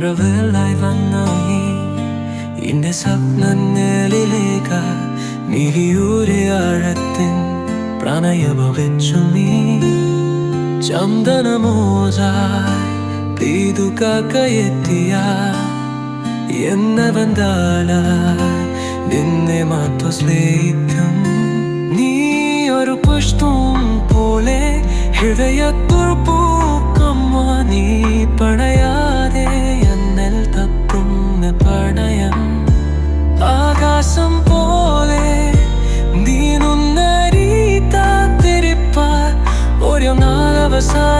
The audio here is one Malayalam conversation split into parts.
വരവിലായി വന്ന നീ എന്റെ സ്വപ്നങ്ങളിലേക്ക് മിഴിയൂരെ ആഴത്തിൻ പ്രണയഭവിച്ചു നീ ചന്ദനമോജായി പെയ്തു കാക്കയെത്തിയ. എന്ന വന്താല നിന്നെ മാത്രം സ്നേഹിക്കും. നീ ഒരു പുഷ്പം പോലെ ഹൃദയത്തിൽ ആകാശം പോലെ നീനുന്നരീത്താത്തിരിപ്പ ഒരു നാളവസാനം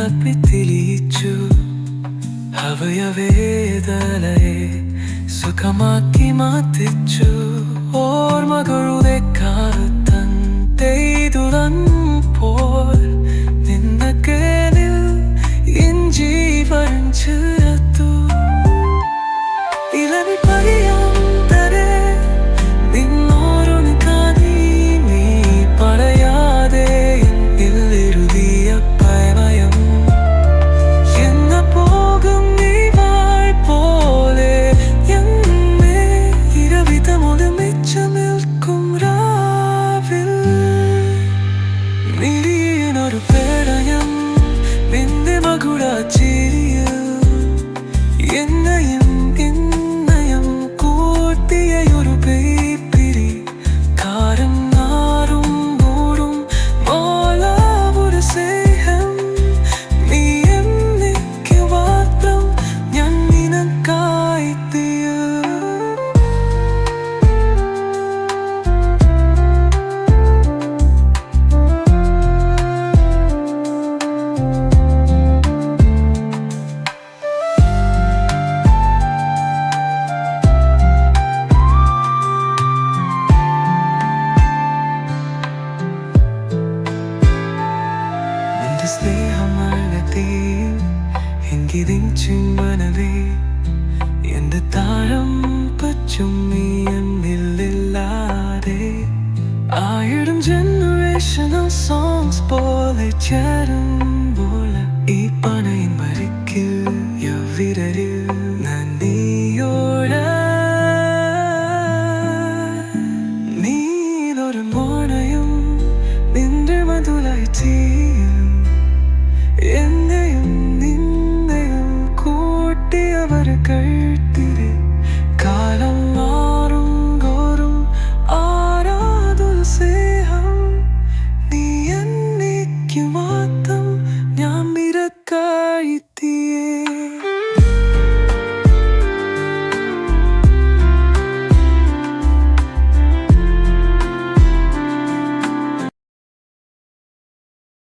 എന്നിലപ്പി തെളിയിച്ചു. അവയവേദലയെ സുഖമാക്കി മാറ്റിച്ചു. ഓർമ്മകളുടെ കാലത്തൻ തെയ്തുടൻ പേടയം നിന്റെ മകുടാച്ചിരിയിൽ നിന്റെ സ്നേഹമാകത്തെ എങ്കിരിഞ്ചുമ്പനവേ എന്റെ താഴം പച്ചും നീ എന്നില്ലാതെ ആയിരം ജനറേഷനൽ സോങ്സ് പോലെ ചേരുമ്പോൾ ഈ പണയിൻ